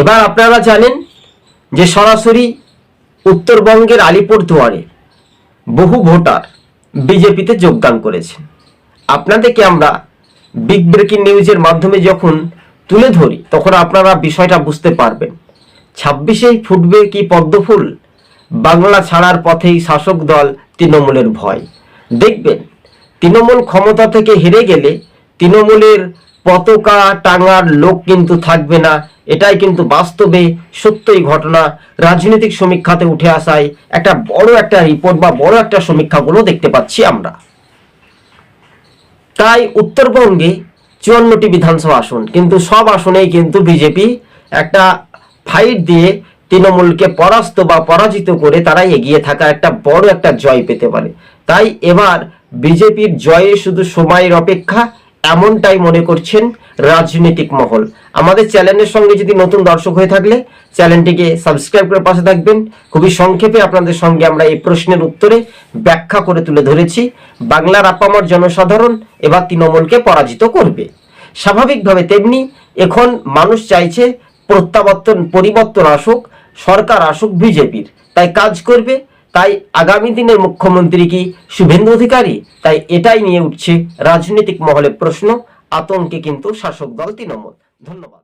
এবার আপনারা জানেন যে সরাসরি উত্তরবঙ্গের আলিপুরদুয়ারে বহু ভোটার বিজেপিতে যোগদান করেছেন। আপনাদেরকে আমরা বিগ ব্রেকিং নিউজের মাধ্যমে যখন তুলে ধরি, তখন আপনারা বিষয়টা বুঝতে পারবেন। ছাব্বিশেই ফুটবে কি পদ্মফুল বাংলা ছাড়ার পথেই শাসক দল তৃণমূলের ভয়। দেখবেন, তৃণমূল ক্ষমতা থেকে হেরে গেলে তৃণমূলের পতাকা টাঙার লোক কিন্তু থাকবে না। এটাই কিন্তু বাস্তবে সত্যই ঘটনা। রাজনৈতিক সমীক্ষাতে উঠে আসায় একটা বড় একটা রিপোর্ট বা বড় একটা সমীক্ষাগুলো দেখতে পাচ্ছি আমরা। তাই উত্তরবঙ্গে চুয়ান্নটি বিধানসভা আসন, কিন্তু সব আসনেই কিন্তু বিজেপি একটা ফাইট দিয়ে তৃণমূলকে পরাস্ত বা পরাজিত করে তারা এগিয়ে থাকা একটা বড় একটা জয় পেতে পারে। তাই এবার বিজেপির জয়ে শুধু সময়ের অপেক্ষা এমনটাই মনে করছেন রাজনৈতিক মহল। আমাদের চ্যানেলের সঙ্গে যদি নতুন দর্শক হয়ে থাকলে চ্যানেলটিকে সাবস্ক্রাইব করে পাশে থাকবেন। খুবই সংক্ষেপে আপনাদের সঙ্গে আমরা এই প্রশ্নের উত্তরে ব্যাখ্যা করে তুলে ধরেছি। বাংলার আপামর জনসাধারণ এবার তৃণমূলকে পরাজিত করবে। স্বাভাবিকভাবে তেমনি এখন মানুষ চাইছে প্রত্যাবর্তন, পরিবর্তন আসুক, সরকার আসুক, বিজেপির। তাই কাজ করবে তাই আগামী দিনের মুখ্যমন্ত্রী কি শুভেন্দু অধিকারী? তাই এটাই নিয়ে উঠছে রাজনৈতিক মহলে প্রশ্ন। আতঙ্কে কিন্তু শাসক দল তৃণমূল। ধন্যবাদ।